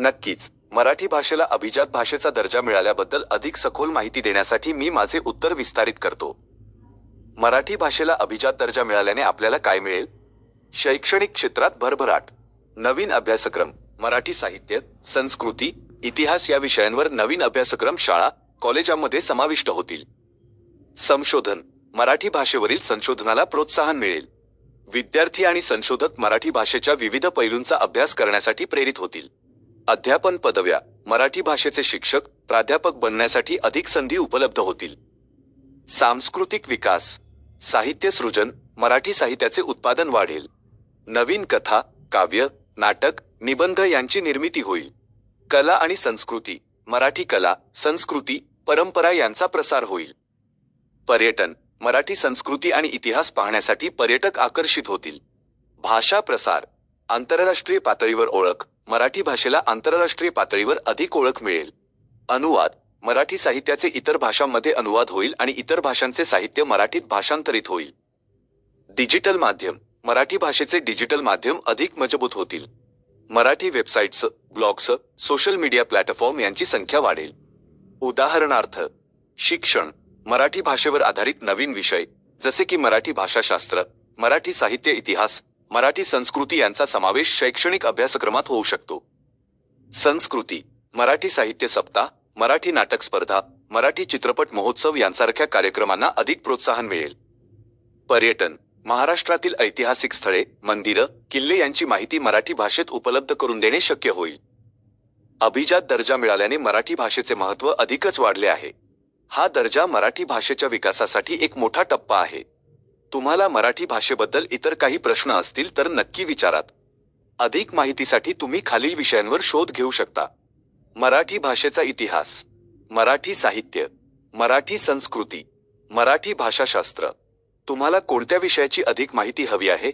नक्कीच. मराठी भाषेला अभिजात भाषेचा दर्जा मिळाल्याबद्दल अधिक सखोल माहिती देण्यासाठी मी माझे उत्तर विस्तारित करतो. मराठी भाषेला अभिजात दर्जा मिळाल्याने आपल्याला काय मिळेल? शैक्षणिक क्षेत्रात भरभराट. नवीन अभ्यासक्रम मराठी साहित्य संस्कृती इतिहास या विषयांवर नवीन अभ्यासक्रम शाळा कॉलेजांमध्ये समाविष्ट होतील. संशोधन मराठी भाषेवरील संशोधनाला प्रोत्साहन मिळेल. विद्यार्थी आणि संशोधक मराठी भाषेच्या विविध पैलूंचा अभ्यास करण्यासाठी प्रेरित होतील. अध्यापन पदव्या मराठी भाषेचे शिक्षक प्राध्यापक बनण्यासाठी अधिक संधी उपलब्ध होतील. सांस्कृतिक विकास साहित्य सृजन मराठी साहित्याचे उत्पादन वाढेल. नवीन कथा काव्य नाटक निबंध यांची निर्मिती होईल. कला आणि संस्कृती मराठी कला संस्कृती परंपरा यांचा प्रसार होईल. पर्यटन मराठी संस्कृती आणि इतिहास पाहण्यासाठी पर्यटक आकर्षित होतील. भाषा प्रसार आंतरराष्ट्रीय पातळीवर ओळख मराठी भाषेला आंतरराष्ट्रीय पातळीवर अधिक ओळख मिळेल. अनुवाद मराठी साहित्याचे इतर भाषांमध्ये अनुवाद होईल आणि इतर भाषांचे साहित्य मराठीत भाषांतरित होईल. डिजिटल माध्यम मराठी भाषेचे डिजिटल माध्यम अधिक मजबूत होतील. Marathi websites blogs social media platform यांची संख्या वाढेल. उदाहरणार्थ शिक्षण मराठी भाषेवर आधारित नवीन विषय जसे की मराठी भाषाशास्त्र मराठी साहित्य इतिहास मराठी संस्कृती यांचा समावेश शैक्षणिक अभ्यासक्रमात होऊ शकतो. संस्कृती मराठी साहित्य सप्ताह मराठी नाटक स्पर्धा मराठी चित्रपट महोत्सव यांसारख्या कार्यक्रमांना अधिक प्रोत्साहन मिळेल. पर्यटन महाराष्ट्रातील ऐतिहासिक स्थळे मंदिरं किल्ले यांची माहिती मराठी भाषेत उपलब्ध करून देणे शक्य होईल. अभिजात दर्जा मिळाल्याने मराठी भाषेचे महत्त्व अधिकच वाढले आहे. हा दर्जा मराठी भाषेच्या विकासासाठी एक मोठा टप्पा आहे. तुम्हाला मराठी भाषेबद्दल इतर काही प्रश्न असतील तर नक्की विचारात. अधिक माहितीसाठी तुम्ही खालील विषयांवर शोध घेऊ शकता. मराठी भाषेचा इतिहास मराठी साहित्य मराठी संस्कृती मराठी भाषाशास्त्र. तुम्हाला कोणत्या विषयाची अधिक माहिती हवी आहे?